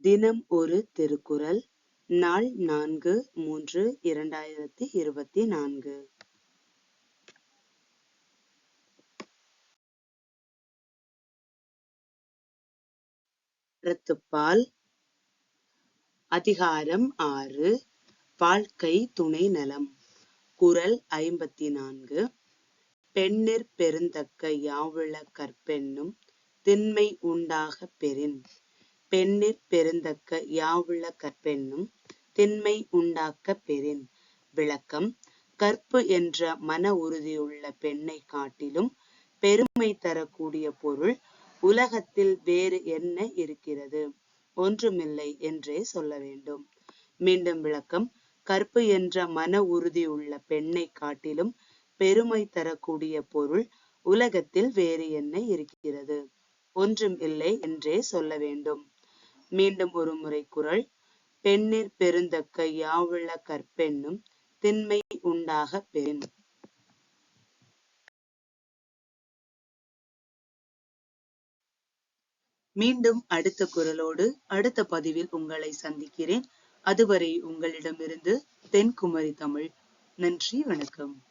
தினம் ஒரு திருக்குறள். நாள் நான்கு மூன்று இரண்டாயிரத்தி இருபத்தி நான்கு. ரத்துப்பால் அதிகாரம் ஆறு. வாழ்க்கை துணை நலம். குறள் ஐம்பத்தி நான்கு. பெண்ணிற் பெருந்தக்க யாவுள கற்பென்னும் திண்மை உண்டாகப் பெறின். பெண்ணிற் பெருந்தக்க யாவுள கற்பென்னும் திண்மை உண்டாக்கப் பெறின். விளக்கம் கற்பு என்ற மன உறுதியுள்ள பெண்ணை காட்டிலும் பெருமை தரக்கூடிய பொருள் உலகத்தில் வேறு என்ன இருக்கிறது? ஒன்றுமில்லை என்றே சொல்ல வேண்டும். மீண்டும் விளக்கம் கற்பு என்ற மன உறுதியுள்ள பெண்ணை காட்டிலும் பெருமை தரக்கூடிய பொருள் உலகத்தில் வேறு என்ன இருக்கிறது? ஒன்றும் இல்லை என்றே சொல்ல வேண்டும். மீண்டும் ஒரு முறை குரல். பெண்ணிற் பெருந்தக்க யாவுள கற்பென்னும் திண்மை உண்டாக பெறின் மீண்டும் அடுத்த குரலோடு அடுத்த பதிவில் உங்களை சந்திக்கிறேன். அதுவரை உங்களிடமிருந்து தென்குமரி தமிழ். நன்றி வணக்கம்.